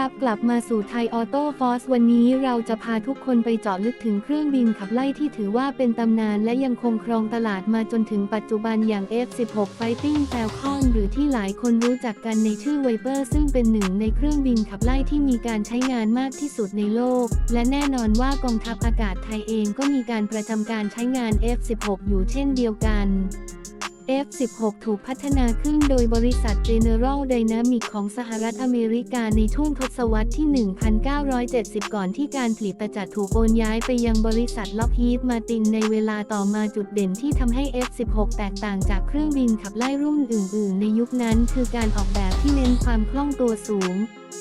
รับกลับมาสู่ไทยออโต้ฟอร์สวันนี้เราจะพาทุกคนไปเจาะลึกถึงเครื่องบินขับไล่ที่ถือว่าเป็นตำนานและยังคงครองตลาดมาจนถึงปัจจุบันอย่าง F16 Fighting Falcon หรือที่หลายคนรู้จักกันในชื่อ Viper ซึ่งเป็นหนึ่งในเครื่องบินขับไล่ที่มีการใช้งานมากที่สุดในโลก และแน่นอนว่ากองทัพอากาศไทยเองก็มีการประจำการใช้งาน F16 อยู่เช่นเดียวกัน F-16 ถูกพัฒนาขึ้นโดยบริษัท General Dynamics ของสหรัฐอเมริกาในช่วงทศวรรษที่ 1970 ก่อนที่การผลิตจะถูกโอนย้ายไปยังบริษัท Lockheed Martin ในเวลาต่อมาจุดเด่นที่ทำให้ F-16 แตกต่างจากเครื่องบินขับไล่รุ่นอื่น ๆ ในยุคนั้น คือการออกแบบที่เน้นความคล่องตัวสูง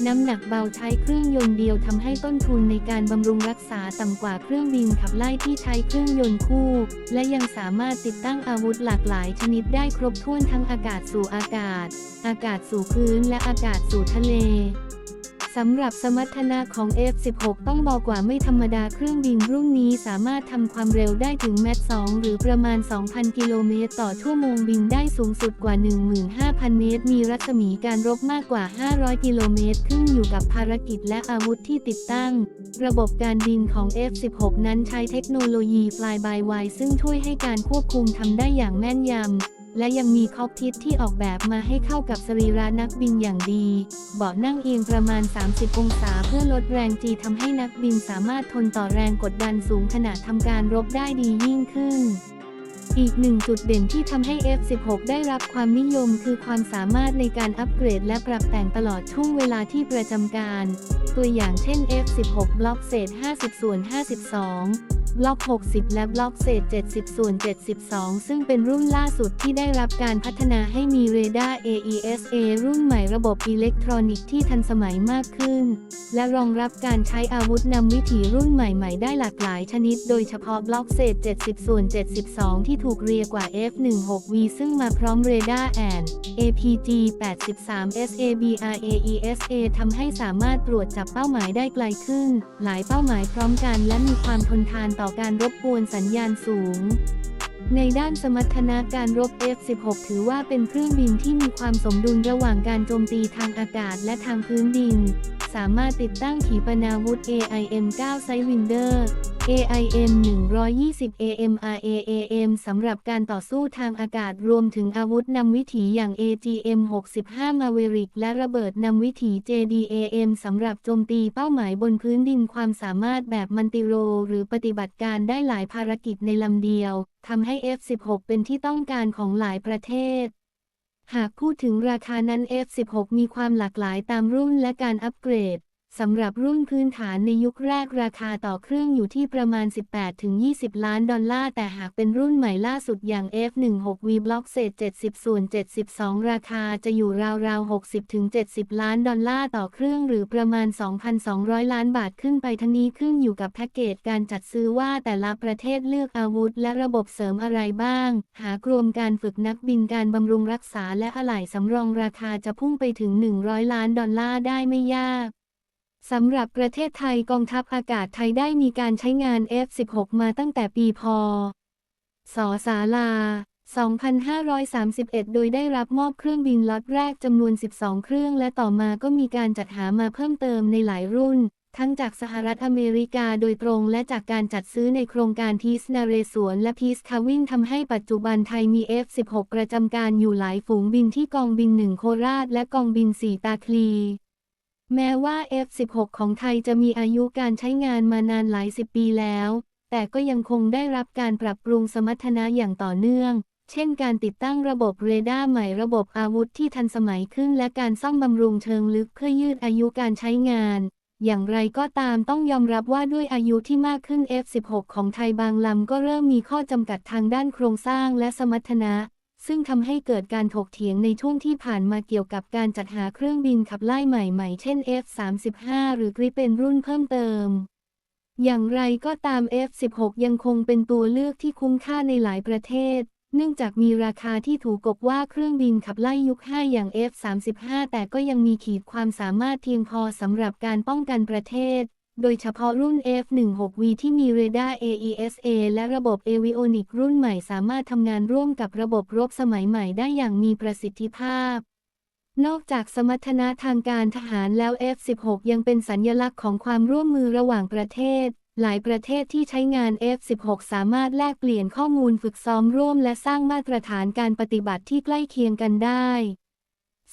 น้ำหนักเบาใช้เครื่องยนต์เดียวทำให้ต้นทุนในการบำรุงรักษาต่ำกว่าเครื่องบินขับไล่ที่ใช้เครื่องยนต์คู่ และยังสามารถติดตั้งอาวุธหลากหลายชนิดได้ครบถ้วนทั้งอากาศสู่อากาศ อากาศสู่พื้นและอากาศสู่ทะเล สำหรับสมรรถนะของ F16 ต้องบอกว่าไม่ธรรมดาเครื่องบินรุ่นนี้สามารถทำความเร็วได้ถึงแมต2หรือประมาณ 2,000 กิโลเมตรต่อชั่วโมงบินได้สูงสุดกว่า 15,000 เมตร มีรัศมีการรบมากกว่า 500 กิโลเมตร ขึ้นอยู่กับภารกิจและอาวุธที่ติดตั้ง ระบบการบินของ F16 นั้นใช้เทคโนโลยี Fly by Wire ซึ่งช่วยให้การควบคุมทำได้อย่างแม่นยำ และยังมีคอกพิทที่ออกแบบมาให้เข้ากับสรีระนักบินอย่างดี เบาะนั่งเอียงประมาณ 30 องศาเพื่อลดแรงจีทำให้นักบินสามารถทนต่อแรงกดดันสูงขณะทำการรบได้ดียิ่งขึ้น อีกหนึ่งจุดเด่นที่ทำให้ F16 ได้รับความนิยมคือความสามารถในการอัปเกรดและปรับแต่งตลอดช่วงเวลาที่ประจำการ ตัวอย่างเช่น F16 บล็อกเศษ 50 ส่วน 52บล็อก 60 และบล็อกเศษ 70 ส่วน 72 ซึ่งเป็นรุ่นล่าสุดที่ได้รับการพัฒนาให้มีเรดาร์ AESA รุ่นใหม่ระบบอิเล็กทรอนิกส์ที่ทันสมัยมากขึ้น และรองรับการใช้อาวุธนำวิถีรุ่นใหม่ ๆ ได้หลากหลายชนิด โดยเฉพาะบล็อกเศษ 70 ส่วน 72 ที่ถูกูกเรียกว่า F16V ซึ่งมาพร้อมเรดาร์แอน APG 83 SABRAESA ทำให้สามารถตรวจจับเป้าหมายได้ไกลขึ้น หลายเป้าหมายพร้อมกันและมีความทนทานต่อการรบกวนสัญญาณสูงในด้านสมรรถนะการรบ F-16 ถือว่าเป็นเครื่องบินที่มีความสมดุลระหว่างการโจมตีทางอากาศและทางพื้นดิน สามารถติดตั้งขีปนาวุธ AIM-9 Sidewinder AIM 120 AMRAAM สำหรับการต่อสู้ทางอากาศรวมถึงอาวุธนำวิถีอย่าง AGM 65 Maverick และระเบิดนำวิถี JDAM สำหรับโจมตีเป้าหมายบนพื้นดินความสามารถแบบมันติโร หรือปฏิบัติการได้หลายภารกิจในลำเดียวทำให้ F16 เป็นที่ต้องการของหลายประเทศหากพูดถึงราคานั้น F16 มีความหลากหลายตามรุ่นและการอัปเกรด สำหรับรุ่นพื้นฐานในยุคแรกราคาต่อเครื่องอยู่ที่ประมาณ 18-20 ล้านดอลลาร์ แต่หากเป็นรุ่นใหม่ล่าสุดอย่าง F16V Block เศษ 70 ส่วน 72 ราคาจะอยู่ราวๆ 60-70 ล้านดอลลาร์ต่อเครื่องหรือประมาณ 2,200 ล้านบาทขึ้นไปทั้งนี้ขึ้นอยู่กับแพ็กเกจการจัดซื้อว่าแต่ละประเทศเลือกอาวุธ และระบบเสริมอะไรบ้าง หากรวมการฝึกนักบินการบำรุงรักษาและอะไหล่สำรองราคาจะพุ่งไปถึง 100 ล้านดอลลาร์ได้ไม่ยาก สำหรับประเทศไทยกองทัพอากาศไทยได้มีการใช้งาน F-16 มาตั้งแต่ปีพ.ศศาลา 2531 โดยได้รับมอบเครื่องบินล็อตแรกจำนวน 12 เครื่องและต่อมาก็มีการจัดหามาเพิ่มเติมในหลายรุ่น ทั้งจากสหรัฐอเมริกาโดยตรงและจากการจัดซื้อในโครงการพีซนาเรสวนและพีซคาวินทำให้ปัจจุบันไทยมี F-16 ประจำการอยู่หลายฝูงบินที่กองบิน 1 โคราชและกองบิน 4 ตาคลี แม้ว่า F16 ของไทยจะมีอายุการใช้งานมานานหลายสิบปีแล้ว แต่ก็ยังคงได้รับการปรับปรุงสมรรถนะอย่างต่อเนื่อง เช่นการติดตั้งระบบเรดาร์ใหม่ระบบอาวุธที่ทันสมัยขึ้นและการซ่อมบำรุงเชิงลึกเพื่อยืดอายุการใช้งาน อย่างไรก็ตามต้องยอมรับว่าด้วยอายุที่มากขึ้น F16 ของไทยบางลำก็เริ่มมีข้อจำกัดทางด้านโครงสร้างและสมรรถนะ ซึ่งทำให้เกิดการถกเถียงในช่วงที่ผ่านมาเกี่ยวกับการจัดหาเครื่องบินขับไล่ใหม่ๆ เช่น F-35 หรือกริปเป็นรุ่นเพิ่มเติม อย่างไรก็ตาม F-16 ยังคงเป็นตัวเลือกที่คุ้มค่าในหลายประเทศ เนื่องจากมีราคาที่ถูกกบว่าเครื่องบินขับไล่ยุค 5 อย่าง F-35 แต่ก็ยังมีขีดความสามารถเพียงพอสำหรับการป้องกันประเทศ โดยเฉพาะรุ่น F16V ที่มีเรดาร์ AESA และระบบ Avionic รุ่นใหม่สามารถทำงานร่วมกับระบบรบสมัยใหม่ได้อย่างมีประสิทธิภาพ นอกจากสมรรถนะทางการทหารแล้ว F-16 ยังเป็นสัญญลักษณ์ของความร่วมมือระหว่างประเทศ หลายประเทศที่ใช้งาน F-16 สามารถแลกเปลี่ยนข้อมูลฝึกซ้อมร่วม และสร้างมาตรฐานการปฏิบัติที่ใกล้เคียงกันได้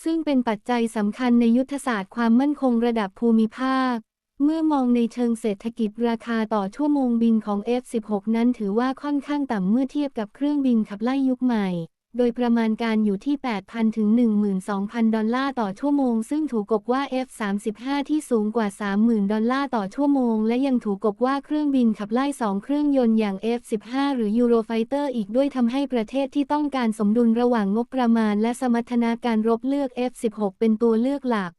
ซึ่งเป็นปัจจัยสำคัญในยุทธศาสตร์ความมั่นคงระดับภูมิภาค เมื่อมองในเชิงเศรษฐกิจราคาต่อชั่วโมงบินของ F-16 นั้นถือว่าค่อนข้างต่ำเมื่อเทียบกับเครื่องบินขับไล่ยุคใหม่ โดยประมาณการอยู่ที่ 8,000 ถึง 12,000 ดอลลาร์ต่อชั่วโมง ซึ่งถูกกบว่า F-35 ที่สูงกว่า 30,000 ดอลลาร์ต่อชั่วโมง และยังถูกกบว่าเครื่องบินขับไล่สองเครื่องยนต์อย่าง F-15 หรือ Eurofighter อีกด้วยทำให้ประเทศที่ต้องการสมดุลระหว่างงบประมาณ และสมรรถนะการรบเลือก F-16 เป็นตัวเลือกหลัก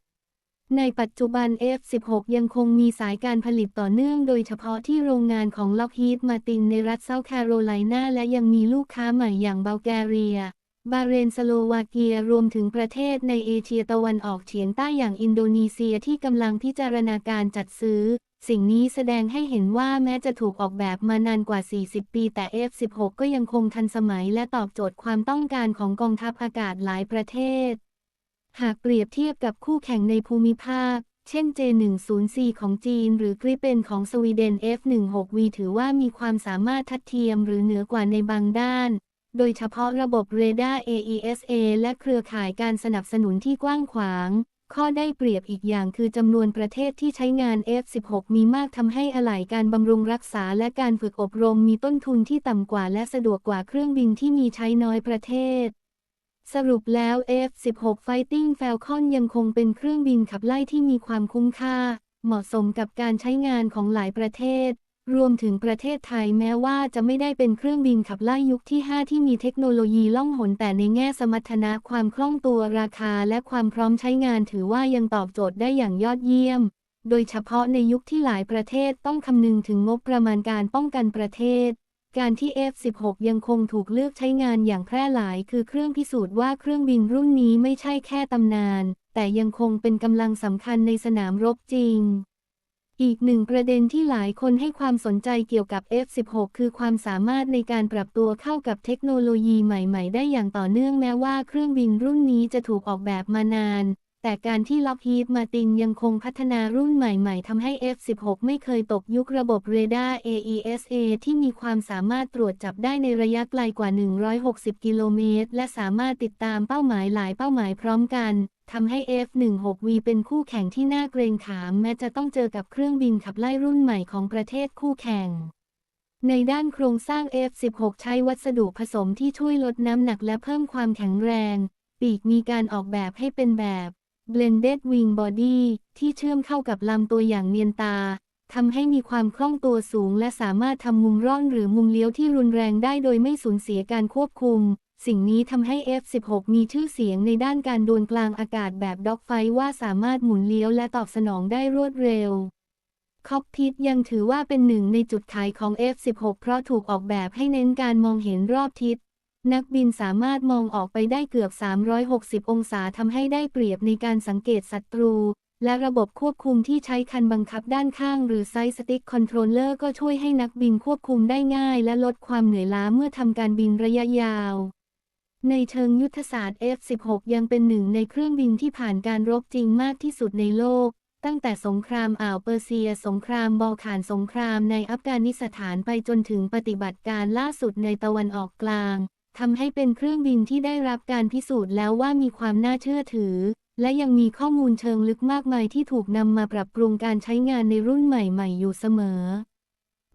ในปัจจุบัน F-16 ยังคงมีสายการผลิตต่อเนื่องโดยเฉพาะที่โรงงานของ Lockheed Martin ในรัฐเซาท์แคโรไลนาและยังมีลูกค้าใหม่อย่างบัลแกเรีย บาเรนสโลวาเกียรวมถึงประเทศในเอเชียตะวันออกเฉียงใต้อย่างอินโดนีเซียที่กำลังพิจารณาการจัดซื้อ สิ่งนี้แสดงให้เห็นว่าแม้จะถูกออกแบบมานานกว่า 40 ปีแต่ F-16 ก็ยังคงทันสมัยและตอบโจทย์ความต้องการของกองทัพอากาศหลายประเทศ หากเปรียบเทียบกับคู่แข่งในภูมิภาค เช่น J104 ของจีน หรือกริปเปนของสวีเดน F16V ถือว่ามีความสามารถทัดเทียมหรือเหนือกว่าในบางด้าน โดยเฉพาะระบบเรดาร์ AESA และเครือข่ายการสนับสนุนที่กว้างขวาง ข้อได้เปรียบอีกอย่างคือจำนวนประเทศที่ใช้งาน F16 มีมากทำให้อะไหล่การบำรุงรักษาและการฝึกอบรมมีต้นทุนที่ต่ำกว่าและสะดวกกว่าเครื่องบินที่มีใช้น้อยประเทศ สรุปแล้ว F-16 Fighting Falcon ยังคงเป็นเครื่องบินขับไล่ที่มีความคุ้มค่า เหมาะสมกับการใช้งานของหลายประเทศ รวมถึงประเทศไทยแม้ว่าจะไม่ได้เป็นเครื่องบินขับไล่ยุคที่ 5 ที่มีเทคโนโลยีล่องหนแต่ในแง่สมรรถนะความคล่องตัวราคาและความพร้อมใช้งานถือว่ายังตอบโจทย์ได้อย่างยอดเยี่ยม โดยเฉพาะในยุคที่หลายประเทศต้องคำนึงถึงงบประมาณการป้องกันประเทศ การที่ F-16 ยังคงถูกเลือกใช้งานอย่างแพร่หลาย คือเครื่องพิสูจน์ว่าเครื่องบินรุ่นนี้ไม่ใช่แค่ตำนาน แต่ยังคงเป็นกำลังสำคัญในสนามรบจริง อีกหนึ่งประเด็นที่หลายคนให้ความสนใจเกี่ยวกับ F-16 คือความสามารถในการปรับตัวเข้ากับเทคโนโลยีใหม่ ๆ ได้อย่างต่อเนื่องแม้ว่าเครื่องบินรุ่นนี้จะถูกออกแบบมานาน แต่การที่ล็อกฮีดมาตินยังคงพัฒนารุ่นใหม่ๆทำให้ F-16 ไม่เคยตกยุคระบบเรดาร์ AESA ที่มีความสามารถตรวจจับได้ในระยะไกลกว่า 160 กิโลเมตร และสามารถติดตามเป้าหมายหลายเป้าหมายพร้อมกันทำให้ F-16V เป็นคู่แข่งที่น่าเกรงขาม แม้จะต้องเจอกับเครื่องบินขับไล่รุ่นใหม่ของประเทศคู่แข่ง ในด้านโครงสร้าง F-16 ใช้วัสดุผสมที่ช่วยลดน้ำหนักและเพิ่มความแข็งแรง ปีกมีการออกแบบให้เป็นแบบ Blended Wing Body ที่เชื่อมเข้ากับลำตัวอย่างเนียนตาทำให้มีความคล่องตัวสูง และสามารถทำมุมร่อนหรือมุมเลี้ยวที่รุนแรงได้โดยไม่สูญเสียการควบคุม สิ่งนี้ทำให้ F16 มีชื่อเสียงในด้านการดวลกลางอากาศแบบด็อกไฟว่าสามารถหมุนเลี้ยวและตอบสนองได้รวดเร็วคอกพิทยังถือว่าเป็นหนึ่งในจุดขายของ F16 เพราะถูกออกแบบให้เน้นการมองเห็นรอบทิศ นักบินสามารถมองออกไปได้เกือบ 360 องศาทำให้ได้เปรียบในการสังเกตศัตรู และระบบควบคุมที่ใช้คันบังคับด้านข้างหรือไซส์สติ๊กคอนโทรลเลอร์ก็ช่วยให้นักบินควบคุมได้ง่าย และลดความเหนื่อยล้าเมื่อทำการบินระยะยาว ในเชิงยุทธศาสตร์ F16 ยังเป็นหนึ่งในเครื่องบินที่ผ่านการรบจริงมากที่สุดในโลก ตั้งแต่สงครามอ่าวเปอร์เซีย สงครามบอลข่านสงครามในอัฟกานิสถานไปจนถึงปฏิบัติการล่าสุดในตะวันออกกลาง ทำให้เป็นเครื่องบินที่ได้รับการพิสูจน์แล้วว่ามีความน่าเชื่อถือ และยังมีข้อมูลเชิงลึกมากมายที่ถูกนำมาปรับปรุงการใช้งานในรุ่นใหม่ๆ อยู่เสมอ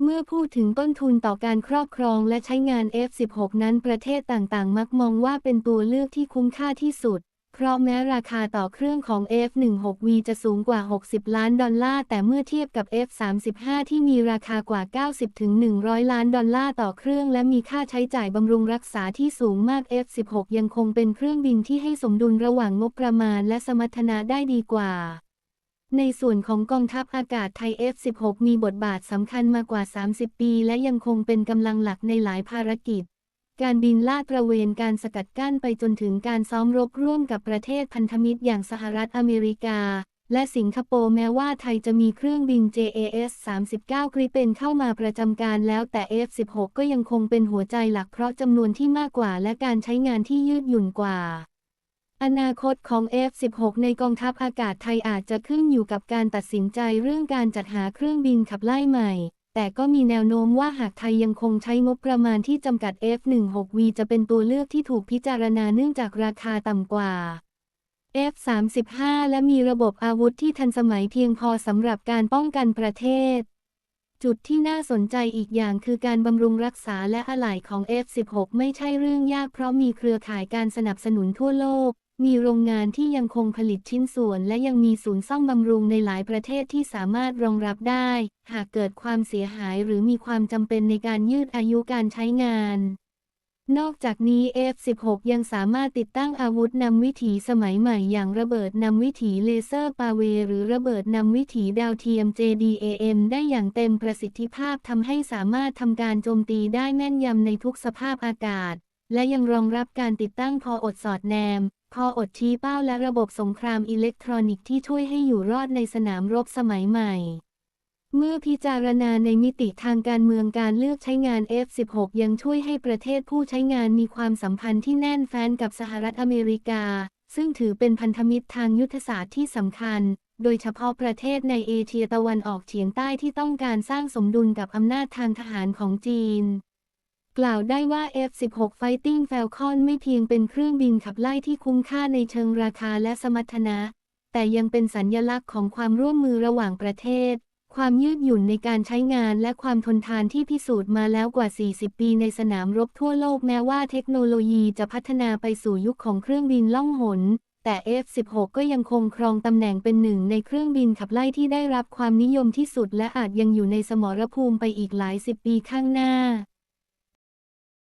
เมื่อพูดถึงต้นทุนต่อการครอบครองและใช้งาน F16 นั้นประเทศต่างๆ มักมองว่าเป็นตัวเลือกที่คุ้มค่าที่สุด เพราะแม้ราคาต่อเครื่องของ F16V จะสูงกว่า 60 ล้านดอลลาร์ แต่เมื่อเทียบกับ F35 ที่มีราคากว่า 90-100 ล้านดอลลาร์ต่อเครื่อง และมีค่าใช้จ่ายบำรุงรักษาที่สูงมาก F16 ยังคงเป็นเครื่องบินที่ให้สมดุลระหว่างงบประมาณและสมรรถนะได้ดีกว่าในส่วนของกองทัพอากาศไทย F16 มีบทบาทสำคัญมากว่า 30 ปี และยังคงเป็นกำลังหลักในหลายภารกิจ การบินลาดตระเวนการสกัดกั้นไปจนถึงการซ้อมรบร่วมกับประเทศพันธมิตรอย่างสหรัฐอเมริกา และสิงคโปร์แม้ว่าไทยจะมีเครื่องบิน JAS 39กริเป็นเข้ามาประจำการแล้วแต่ F16 ก็ยังคงเป็นหัวใจหลักเพราะจำนวนที่มากกว่าและการใช้งานที่ยืดหยุ่นกว่า อนาคตของ F-16 ในกองทัพอากาศไทยอาจจะขึ้นอยู่กับการตัดสินใจเรื่องการจัดหาเครื่องบินขับไล่ใหม่ แต่ก็มีแนวโน้มว่าหากไทยยังคงใช้งบประมาณที่จำกัด F-16V จะเป็นตัวเลือกที่ถูกพิจารณาเนื่องจากราคาต่ำกว่า F-35 และมีระบบอาวุธที่ทันสมัยเพียงพอสำหรับการป้องกันประเทศ จุดที่น่าสนใจอีกอย่างคือการบำรุงรักษาและอะไหล่ของ F16 ไม่ใช่เรื่องยากเพราะมีเครือข่ายการสนับสนุนทั่วโลก มีโรงงานที่ยังคงผลิตชิ้นส่วน และยังมีศูนย์ซ่อมบำรุงในหลายประเทศที่สามารถรองรับได้ หากเกิดความเสียหายหรือมีความจำเป็นในการยืดอายุการใช้งาน นอกจากนี้ F16 ยังสามารถติดตั้งอาวุธนำวิถีสมัยใหม่อย่างระเบิดนำวิถีเลเซอร์ปาเว หรือระเบิดนำวิถีดาวเทียม JDAM ได้อย่างเต็มประสิทธิภาพทำให้สามารถทำการโจมตีได้แม่นยำในทุกสภาพอากาศ และยังรองรับการติดตั้งพออดสอดแนม พออดชี้เป้าและระบบสงครามอิเล็กทรอนิกส์ที่ช่วยให้อยู่รอดในสนามรบสมัยใหม่ เมื่อพิจารณาในมิติทางการเมืองการเลือกใช้งาน F16 ยังช่วยให้ประเทศผู้ใช้งานมีความสัมพันธ์ที่แน่นแฟ้นกับสหรัฐอเมริกา ซึ่งถือเป็นพันธมิตรทางยุทธศาสตร์ที่สำคัญ โดยเฉพาะประเทศในเอเชียตะวันออกเฉียงใต้ที่ต้องการสร้างสมดุลกับอำนาจทางทหารของจีน กล่าวได้ว่า F16 Fighting Falcon ไม่เพียงเป็นเครื่องบินขับไล่ที่คุ้มค่าในเชิงราคาและสมรรถนะ แต่ยังเป็นสัญญลักษณ์ของความร่วมมือระหว่างประเทศ ความยืดหยุ่นในการใช้งานและความทนทานที่พิสูจน์มาแล้วกว่า 40 ปีในสนามรบทั่วโลกแม้ว่าเทคโนโลยีจะพัฒนาไปสู่ยุคของเครื่องบินล่องหน แต่ F16 ก็ยังคงครองตำแหน่งเป็นหนึ่งในเครื่องบินขับไล่ที่ได้รับความนิยมที่สุด และอาจยังอยู่ในสมรภูมิไปอีกหลายสิบปีข้างหน้า